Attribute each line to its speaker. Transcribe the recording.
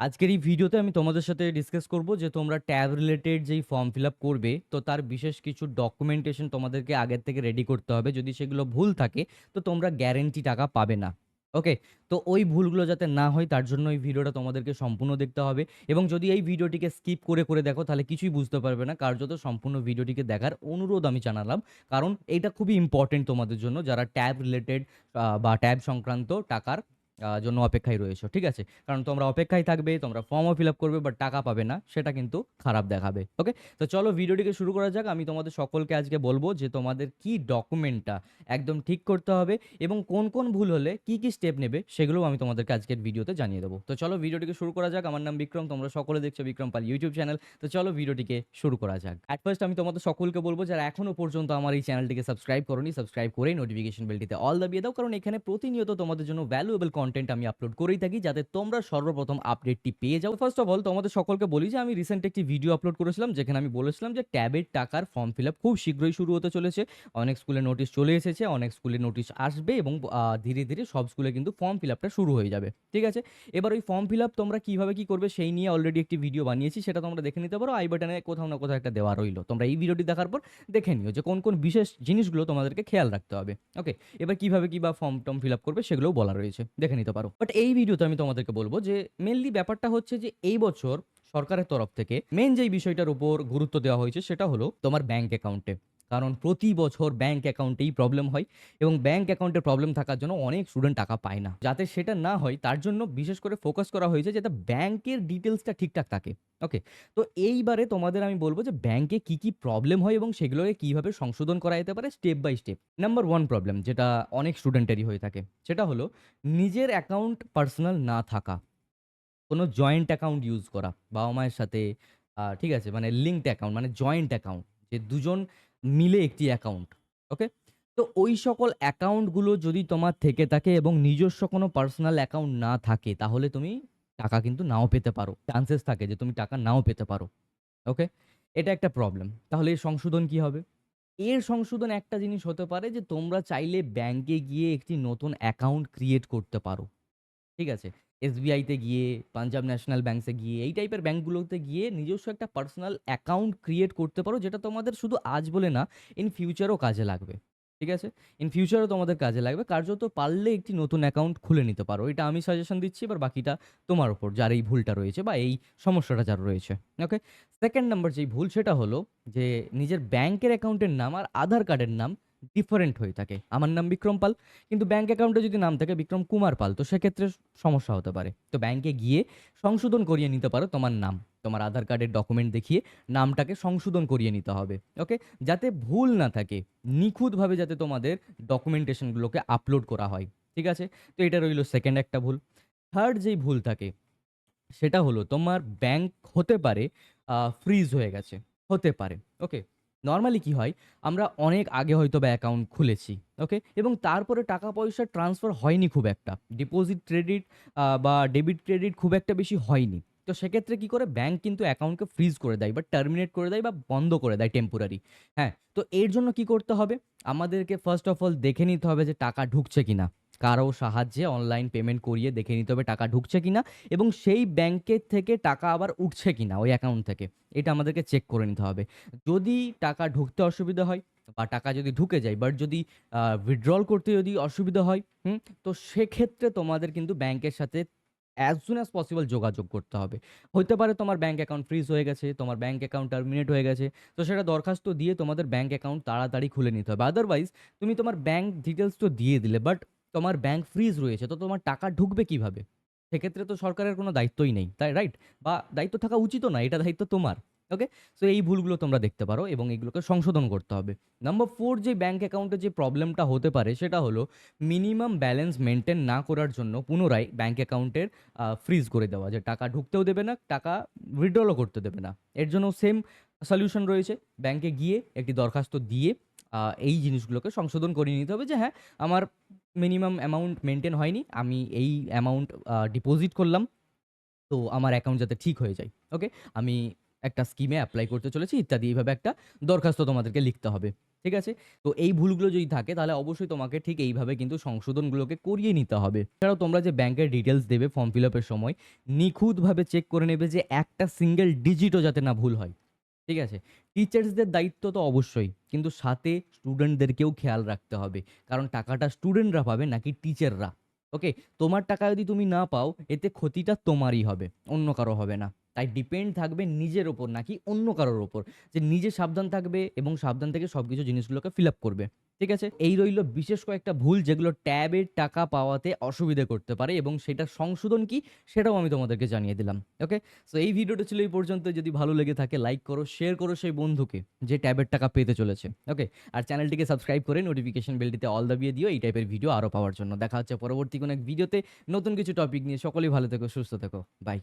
Speaker 1: আজকের এই ভিডিওতে আমি তোমাদের সাথে ডিসকাস করব যে তোমরা ট্যাব রিলেটেড যেই ফর্ম ফিল আপ করবে, তো তার বিশেষ কিছু ডকুমেন্টেশন তোমাদেরকে আগের থেকে রেডি করতে হবে। যদি সেগুলো ভুল থাকে, তো তোমরা গ্যারেন্টি টাকা পাবে না। ওকে তো ওই ভুলগুলো যাতে না হয়, তার জন্য এই ভিডিওটা তোমাদেরকে সম্পূর্ণ দেখতে হবে। এবং যদি এই ভিডিওটিকে স্কিপ করে করে দেখো, তাহলে কিছুই বুঝতে পারবে না। কার্যত সম্পূর্ণ ভিডিওটিকে দেখার অনুরোধ আমি জানালাম। কারণ এটা খুবই ইম্পর্টেন্ট তোমাদের জন্য, যারা ট্যাব রিলেটেড বা ট্যাব সংক্রান্ত টাকার জন্য অপেক্ষায় রয়েছে, ঠিক আছে? কারণ তোমরা অপেক্ষায় থাকবে, তোমরা ফর্মও ফিল আপ করবে বাট টাকা পাবে না, সেটা কিন্তু খারাপ দেখাবে ওকে তো চলো ভিডিওটিকে শুরু করা যাক। আমি তোমাদের সকলকে আজকে বলব যে তোমাদের কি ডকুমেন্টটা একদম ঠিক করতে হবে এবং কোন কোন ভুল হলে কি কি স্টেপ নেবে সেগুলোও আমি তোমাদেরকে আজকের ভিডিওতে জানিয়ে দেবো। তো চলো ভিডিওটিকে শুরু করা যাক। আমার নাম বিক্রম, তোমরা সকলে দেখছ বিক্রম পাল ইউটিউব চ্যানেল তো চলো ভিডিওটিকে শুরু করা যাক। অ্যাট ফার্স্ট আমি তোমাদের সকলকে বলব, যারা এখনও পর্যন্ত আমার এই চ্যানেলটিকে সাবস্ক্রাইব করোনি সাবস্ক্রাইব করে নোটিফিকেশন বেলটিতে অল দাবিয়ে দাও, কারণ এখানে প্রতিনিয়ত তোমাদের জন্য ভ্যালুয়েবল কন্টেন্ট আমি আপলোড করেই থাকি যাতে তোমরা সর্বপ্রথম আপডেটটি পেয়ে যাও। ফার্স্ট অফ অল তোমাদের সকলকে বলি যে, আমি রিসেন্ট একটি ভিডিও আপলোড করেছিলাম, যেখানে আমি বলেছিলাম যে, ট্যাবের টাকার ফর্ম ফিল খুব শীঘ্রই শুরু হতে চলেছে। অনেক স্কুলে নোটিশ চলে এসেছে, অনেক স্কুলে নোটিশ আসবে এবং ধীরে ধীরে সব স্কুলে কিন্তু ফর্ম ফিল আপটা শুরু হয়ে যাবে। ঠিক আছে? এবার ওই ফর্ম ফিল আপ তোমরা কীভাবে কী করবে সেই নিয়ে অলরেডি একটি ভিডিও বানিয়েছি, সেটা তোমরা দেখে নিতে পারো। আই বাটনে কোথাও না কোথাও একটা দেওয়া রইল। তোমরা এই ভিডিওটি দেখার পর দেখে নিও যে, কোন কোন বিশেষ জিনিসগুলো তোমাদেরকে খেয়াল রাখতে হবে। ওকে এবার কীভাবে কী বা ফর্ম টর্ম ফিল আপ করবে সেগুলোও বলা রয়েছে। দেখে নিতে পারো। বাট এই ভিডিওতে আমি তোমাদেরকে বলব যে মেনলি ব্যাপারটা হচ্ছে যে, এই বছর সরকারের তরফ থেকে মেন যেই বিষয়টার উপর গুরুত্ব দেওয়া হয়েছে সেটা হলো তোমার ব্যাংক অ্যাকাউন্টে কারণ প্রতি বছর ব্যাংক অ্যাকাউন্টেই প্রবলেম হয় এবং ব্যাংক অ্যাকাউন্টে প্রবলেম থাকার জন্য অনেক স্টুডেন্ট টাকা পায় না। যাতে সেটা না হয়, তার জন্য বিশেষ করে ফোকাস করা হয়েছে যাতে ব্যাংকের ডিটেলসটা ঠিকঠাক থাকে। ওকে তো এইবারে তোমাদের আমি বলব যে ব্যাংকে কি কি প্রবলেম হয় এবং সেগুলোকে কীভাবে সংশোধন করা যেতে পারে step by step number one problem যেটা অনেক স্টুডেন্টেরই হয়ে থাকে, সেটা হলো নিজের অ্যাকাউন্ট পার্সোনাল না থাকা। কোনো জয়েন্ট অ্যাকাউন্ট ইউজ করা, বাবা মায়ের সাথে ঠিক আছে মানে লিঙ্কড অ্যাকাউন্ট মানে জয়েন্ট অ্যাকাউন্ট যে দুজন মিলে একটি অ্যাকাউন্ট ওকে তো ওই সকল অ্যাকাউন্টগুলো যদি তোমার থেকে থাকে এবং নিজস্ব কোনো পার্সোনাল অ্যাকাউন্ট না থাকে, তাহলে তুমি টাকা কিন্তু নাও পেতে পারো। চান্সেস থাকে যে তুমি টাকা নাও পেতে পারো ওকে এটা একটা প্রবলেম তাহলে এর সংশোধন কি হবে? এর সংশোধন একটা জিনিস হতে পারে যে তোমরা চাইলে ব্যাংকে গিয়ে একটি নতুন অ্যাকাউন্ট ক্রিয়েট করতে পারো, ঠিক আছে? এসবিআইতে গিয়ে পাঞ্জাব ন্যাশনাল ব্যাংকসে গিয়ে, এই টাইপের ব্যাঙ্কগুলোতে গিয়ে নিজস্ব একটা পার্সোনাল অ্যাকাউন্ট ক্রিয়েট করতে পারো, যেটা তোমাদের শুধু আজ বলে না ইন ফিউচারও কাজে লাগবে। ঠিক আছে? ইন ফিউচারও তোমাদের কাজে লাগবে। কার্যত পারলে একটি নতুন অ্যাকাউন্ট খুলে নিতে পারো। এটা আমি সাজেশন দিচ্ছি, এবার বাকিটা তোমার ওপর যার এই ভুলটা রয়েছে বা এই সমস্যাটা যার রয়েছে। ওকে সেকেন্ড নাম্বার যেই ভুল, সেটা হলো যে, নিজের ব্যাংকের অ্যাকাউন্টের নাম আর আধার কার্ডের নাম ডিফারেন্ট হয়ে থাকে। আমার নাম বিক্রম পাল, কিন্তু ব্যাঙ্ক অ্যাকাউন্টে যদি নাম থাকে বিক্রম কুমার পাল, তো সেক্ষেত্রে সমস্যা হতে পারে। তো ব্যাংকে গিয়ে সংশোধন করিয়ে নিতে পারো তোমার নাম। তোমার আধার কার্ডের ডকুমেন্ট দেখিয়ে নামটাকে সংশোধন করিয়ে নিতে হবে ওকে যাতে ভুল না থাকে, নিখুঁতভাবে যাতে তোমাদের ডকুমেন্টেশনগুলোকে আপলোড করা হয়, ঠিক আছে? তো এটা রইল সেকেন্ড একটা ভুল। থার্ড যেই ভুল থাকে, সেটা হলো তোমার ব্যাংক হতে পারে ফ্রিজ হয়ে গেছে, হতে পারে ওকে নর্মালি কি হয়? আমরা অনেক আগে হয়তো বা অ্যাকাউন্ট খুলেছি ওকে এবং তারপরে টাকা পয়সা ট্রান্সফার হয়নি খুব একটা। ডিপোজিট ক্রেডিট বা ডেবিট ক্রেডিট খুব একটা বেশি হয়নি। তো সেক্ষেত্রে কি করে? ব্যাংক কিন্তু অ্যাকাউন্টকে ফ্রিজ করে দেয় বা টার্মিনেট করে দেয় বা বন্ধ করে দেয় টেম্পোরারি হ্যাঁ? তো এর জন্য কি করতে হবে? আমাদেরকে ফার্স্ট অফ অল দেখে নিতে হবে যে টাকা ঢুকছে কিনা। কারও সাহায্যে অনলাইন পেমেন্ট করিয়ে দেখে নিতে হবে টাকা ঢুকছে কিনা এবং সেই ব্যাংকের থেকে টাকা আবার উঠছে কিনা ওই অ্যাকাউন্ট থেকে। এটা আমাদেরকে চেক করে নিতে হবে। যদি টাকা ঢুকতে অসুবিধা হয় বা টাকা যদি ঢুকে যায় বাট যদি উইথড্রল করতে যদি অসুবিধা হয়, হুম, তো সেক্ষেত্রে তোমাদের কিন্তু ব্যাংকের সাথে অ্যাজ সুন অ্যাজ পসিবল যোগাযোগ করতে হবে। হতে পারে তোমার ব্যাঙ্ক অ্যাকাউন্ট ফ্রিজ হয়ে গেছে, তোমার ব্যাঙ্ক অ্যাকাউন্ট টার্মিনেট হয়ে গেছে, তো সেটা দরখাস্ত দিয়ে তোমাদের ব্যাঙ্ক অ্যাকাউন্ট তাড়াতাড়ি খুলে নিতে হবে। আদারওয়াইজ তুমি তোমার ব্যাঙ্ক ডিটেলস তো দিয়ে দিলে বাট তোমার ব্যাংক ফ্রিজ রয়েছে, তো তোমার টাকা ঢুকবে কীভাবে? সেক্ষেত্রে তো সরকারের কোনো দায়িত্বই নেই, তাই রাইট বা দায়িত্ব থাকা উচিত না এটা দায়িত্ব তোমার ওকে সো এই ভুলগুলো তোমরা দেখতে পারো এবং এগুলোকে সংশোধন করতে হবে। নাম্বার ফোর যে ব্যাংক অ্যাকাউন্টে যে প্রবলেমটা হতে পারে, সেটা হলো মিনিমাম ব্যালেন্স মেনটেন না করার জন্য পুনরায় ব্যাঙ্ক অ্যাকাউন্টের ফ্রিজ করে দেওয়া। যে টাকা ঢুকতেও দেবে না, টাকা উইথড্রলও করতে দেবে না। এর জন্য সেম সলিউশন রয়েছে ব্যাংকে গিয়ে একটি দরখাস্ত দিয়ে এই জিনিসগুলোকে সংশোধন করিয়ে নিতে হবে যে হ্যাঁ আমার মিনিমাম অ্যামাউন্ট মেনটেন হয়নি। আমি এই অ্যামাউন্ট ডিপোজিট করলাম। তো আমার অ্যাকাউন্ট যাতে ঠিক হয়ে যায়, ওকে? আমি একটা স্কিমে অ্যাপ্লাই করতে চলেছি, ইত্যাদি এইভাবে একটা দরখাস্ত তোমাদেরকে লিখতে হবে, ঠিক আছে? তো এই ভুলগুলো যদি থাকে, তাহলে অবশ্যই তোমাকে ঠিক এইভাবে কিন্তু সংশোধনগুলোকে করিয়ে নিতে হবে। এছাড়াও তোমরা যে ব্যাংকের ডিটেলস দেবে ফর্ম ফিল আপের সময়, নিখুঁতভাবে চেক করে নেবে যে একটা সিঙ্গেল ডিজিটও যাতে না ভুল হয়। ঠিক আছে? টিচার্সদের দায়িত্ব তো অবশ্যই, কিন্তু সাথে স্টুডেন্টদেরকেও খেয়াল রাখতে হবে। কারণ টাকাটা স্টুডেন্টরা পাবে, নাকি টিচাররা ওকে তোমার টাকা যদি তুমি না পাও, এতে ক্ষতিটা তোমারই হবে, অন্য কারও হবে না। তাই ডিপেন্ড থাকবে নিজের ওপর, নাকি অন্য কারোর ওপর। যে নিজে সাবধান থাকবে এবং সাবধান থেকে সব কিছু জিনিসগুলোকে ফিল আপ করবে। ঠিক আছে? এই রইল বিশেষ কয়েকটা ভুল যেগুলো ট্যাবের টাকা পাওয়াতে অসুবিধে করতে পারে এবং সেটা সংশোধন কি? সেটাও আমি তোমাদেরকে জানিয়ে দিলাম ওকে সো এই ভিডিওটা ছিল এই পর্যন্ত যদি ভালো লেগে থাকে লাইক করো শেয়ার করো সেই বন্ধুকে যে ট্যাবের টাকা পেতে চলেছে ওকে আর চ্যানেলটিকে সাবস্ক্রাইব করে নোটিফিকেশন বেলটিতে অল দাবিয়ে দিও, এই টাইপের ভিডিও আরও পাওয়ার জন্য। দেখা হচ্ছে পরবর্তী কোনো এক ভিডিওতে নতুন কিছু টপিক নিয়ে। সকলেই ভালো থেকো, সুস্থ থেকো। বাই